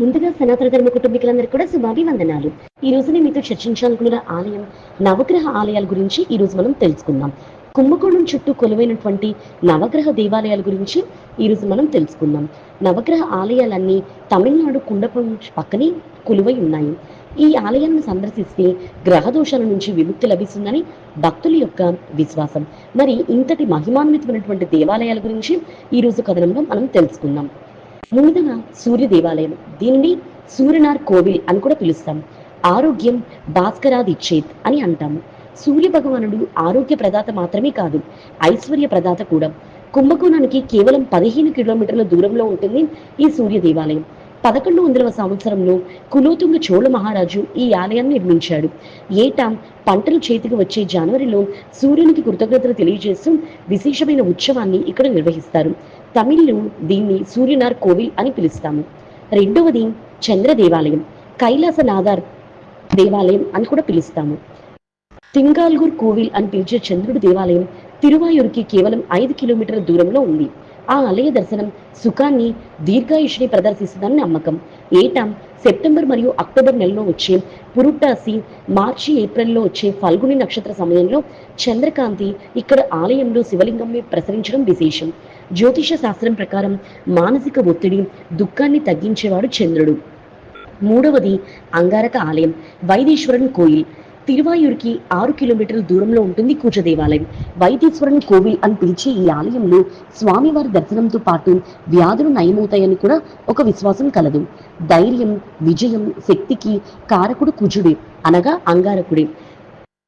ముందుగా సనాతన ధర్మ కుటుంబీకులందరికీ కూడా శుభాభివందనాలు. ఈ రోజు నేను మీతో చర్చించాలనుకున్న ఆలయం నవగ్రహ ఆలయాల గురించి ఈ రోజు మనం తెలుసుకుందాం. కుంభకోణం చుట్టూ కొలువైనటువంటి నవగ్రహ దేవాలయాల గురించి ఈ రోజు మనం తెలుసుకుందాం. నవగ్రహ ఆలయాలన్నీ తమిళనాడు కుండపం పక్కనే కొలువై ఉన్నాయి. ఈ ఆలయాన్ని సందర్శిస్తే గ్రహ దోషాల నుంచి విముక్తి లభిస్తుందని భక్తుల యొక్క విశ్వాసం. మరి ఇంతటి మహిమాన్వితమైనటువంటి దేవాలయాల గురించి ఈ రోజు కథనంలో మనం తెలుసుకుందాం. ముందుగా సూర్య దేవాలయం. దీనిని సూర్యనార్ కోవిల్ అని కూడా పిలుస్తాం. ఆరోగ్యం భాస్కరాదిచ్చేత్ అని అంటాము. సూర్య భగవానుడు ఆరోగ్య ప్రదాత మాత్రమే కాదు ఐశ్వర్య ప్రదాత కూడా. కుంభకోణానికి కేవలం పదిహేను కిలోమీటర్ల దూరంలో ఉంటుంది ఈ సూర్య దేవాలయం. పదకొండు వందల సంవత్సరంలో కులోతుంగ చోళ మహారాజు ఈ ఆలయాన్ని నిర్మించాడు. ఏటా పంటలు చేతికి వచ్చే జనవరిలో సూర్యునికి కృతజ్ఞతలు తెలియజేస్తూ విశేషమైన ఉత్సవాన్ని ఇక్కడ నిర్వహిస్తారు. తమిళ్ళు దీన్ని సూర్యనార్ కోవిల్ అని పిలుస్తాము. రెండవది చంద్ర దేవాలయం కైలాస నాదార్ దేవాలయం అని కూడా పిలుస్తాము. తింగాల్గూర్ కోవిల్ అని పిలిచే చంద్రుడి దేవాలయం తిరువాయూరుకి కేవలం ఐదు కిలోమీటర్ల దూరంలో ఉంది. ఆ ఆలయ దర్శనం సుఖాన్ని దీర్ఘాయుషిని ప్రదర్శిస్తుందని నమ్మకం. ఏటా సెప్టెంబర్ మరియు అక్టోబర్ నెలలో వచ్చే పురుట్టాసి మార్చి ఏప్రిల్లో వచ్చే ఫల్గుని నక్షత్ర సమయంలో చంద్రకాంతి ఇక్కడ ఆలయంలో శివలింగం ప్రసరించడం విశేషం. జ్యోతిష శాస్త్రం ప్రకారం మానసిక ఒత్తిడి దుఃఖాన్ని తగ్గించేవాడు చంద్రుడు. మూడవది అంగారక ఆలయం వైదీశ్వరన్ కోయిల్. తిరువాయూరుకి ఆరు కిలోమీటర్ల దూరంలో ఉంటుంది కూచ దేవాలయం. వైతీశ్వరన్ కోవిల్ అని పిలిచే ఈ ఆలయంలో స్వామివారి దర్శనంతో పాటు వ్యాధులు నయమవుతాయని కూడా ఒక విశ్వాసం కలదు. ధైర్యం విజయం శక్తికి కారకుడు కుజుడే అనగా అంగారకుడే.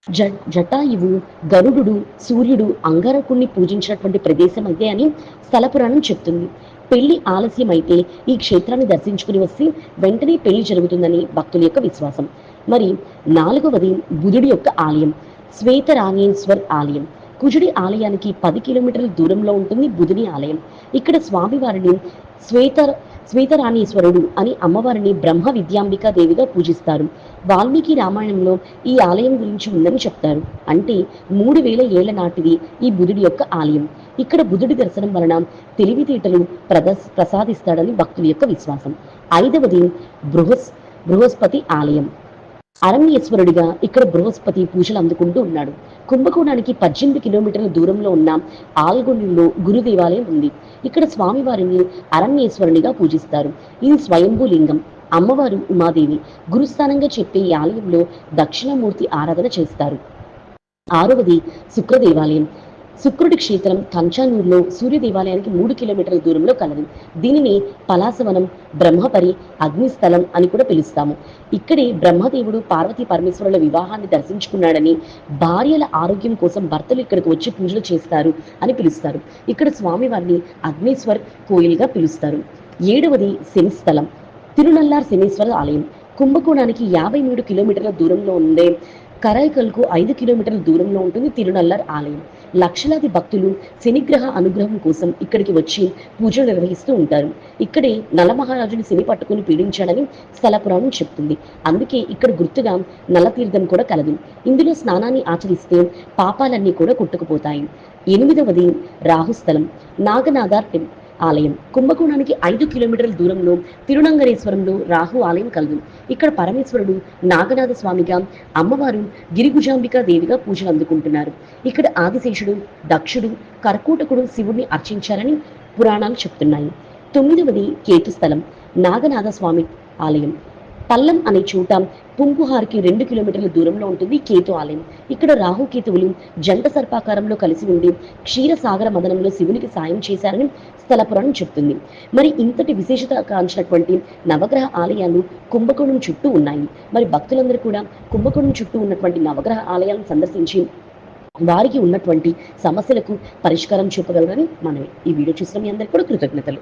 జ జటాయువు గరుడు సూర్యుడు అంగారకుడిని పూజించినటువంటి ప్రదేశం అయితే అని స్థల పురాణం చెప్తుంది. పెళ్ళి ఆలస్యం అయితే ఈ క్షేత్రాన్ని దర్శించుకుని వస్తే వెంటనే పెళ్ళి జరుగుతుందని భక్తుల యొక్క విశ్వాసం. మరి నాలుగవది బుధుడి యొక్క ఆలయం శ్వేతరాంగేశ్వర్ ఆలయం. కుజుడి ఆలయానికి పది కిలోమీటర్ల దూరంలో ఉంటుంది బుధుని ఆలయం. ఇక్కడ స్వామివారిని శ్వేత శ్వేతరాణీశ్వరుడు అని అమ్మవారిని బ్రహ్మ విద్యాంబికా దేవిగా పూజిస్తారు. వాల్మీకి రామాయణంలో ఈ ఆలయం గురించి ఉందని చెప్తారు. అంటే మూడు వేల ఏళ్ళ నాటిది ఈ బుధుడి యొక్క ఆలయం. ఇక్కడ బుధుడి దర్శనం వలన తెలివితేటలు ప్రదర్శ ప్రసాదిస్తాడని భక్తుల యొక్క విశ్వాసం. ఐదవది బృహస్ బృహస్పతి ఆలయం. అరణ్యేశ్వరుడిగా ఇక్కడ బృహస్పతి పూజలు అందుకుంటూ ఉన్నాడు. కుంభకోణానికి పద్దెనిమిది కిలోమీటర్ల దూరంలో ఉన్న ఆల్గొండలో గురు దేవాలయం ఉంది. ఇక్కడ స్వామివారిని అరణ్యేశ్వరునిగా పూజిస్తారు. ఇది స్వయంభూ లింగం అమ్మవారు ఉమాదేవి గురుస్థానంగా చెప్పే ఈ ఆలయంలో దక్షిణమూర్తి ఆరాధన చేస్తారు. ఆరవది శుక్రదేవాలయం. శుక్రుడి క్షేత్రం తంచానూరులో సూర్య దేవాలయానికి మూడు కిలోమీటర్ల దూరంలో కలదు. దీనిని పలాసవనం బ్రహ్మపరి అగ్నిస్థలం అని కూడా పిలుస్తాము. ఇక్కడే బ్రహ్మదేవుడు పార్వతీ పరమేశ్వరుల వివాహాన్ని దర్శించుకున్నాడని భార్యల ఆరోగ్యం కోసం భర్తలు ఇక్కడికి వచ్చి పూజలు చేస్తారు అని పిలుస్తారు. ఇక్కడ స్వామివారిని అగ్నేశ్వర్ కోయిల్గా పిలుస్తారు. ఏడవది శనిస్థలం. తిరునల్లార్ శనీశ్వర ఆలయం. కుంభకోణానికి యాభై మూడు కిలోమీటర్ల దూరంలో ఉండే కరైకల్కు ఐదు కిలోమీటర్ల దూరంలో ఉంటుంది తిరునల్లర్ ఆలయం. లక్షలాది భక్తులు శనిగ్రహ అనుగ్రహం కోసం ఇక్కడికి వచ్చి పూజలు నిర్వహిస్తూ ఉంటారు. ఇక్కడే నలమహారాజుని శని పట్టుకుని పీడించాడని స్థల పురాణం చెప్తుంది. అందుకే ఇక్కడ గుర్తుగా నలతీర్థం కూడా కలదు. ఇందులో స్నానాన్ని ఆచరిస్తే పాపాలన్నీ కూడా కొట్టుకుపోతాయి. ఎనిమిదవది రాహుస్థలం. నాగనాథార్ టెంపుల్ ఆలయం. కుంభకోణానికి ఐదు కిలోమీటర్ల దూరంలో తిరునంగరేశ్వరంలో రాహు ఆలయం కలదు. ఇక్కడ పరమేశ్వరుడు నాగనాథ స్వామిగా అమ్మవారు గిరిగుజాంబికా దేవిగా పూజలు అందుకుంటున్నారు. ఇక్కడ ఆదిశేషుడు దక్షుడు కర్కూటకుడు శివుడిని అర్చించారని పురాణాలు చెప్తున్నాయి. తొమ్మిదవది కేతుస్థలం నాగనాథ స్వామి ఆలయం. పల్లం అనే చోట పుంకుహార్కి రెండు కిలోమీటర్ల దూరంలో ఉంటుంది కేతు ఆలయం. ఇక్కడ రాహుకేతువులు జంట సర్పాకారంలో కలిసి ఉండి క్షీరసాగర మదనంలో శివునికి సాయం చేశారని స్థలపురాణం చెప్తుంది. మరి ఇంతటి విశేషత కాంచినటువంటి నవగ్రహ ఆలయాలు కుంభకోణం చుట్టూ ఉన్నాయి. మరి భక్తులందరూ కూడా కుంభకోణం చుట్టూ ఉన్నటువంటి నవగ్రహ ఆలయాలను సందర్శించి వారికి ఉన్నటువంటి సమస్యలకు పరిష్కారం చూపగలరని మనమే ఈ వీడియో చూసిన మీ అందరికీ కూడా కృతజ్ఞతలు.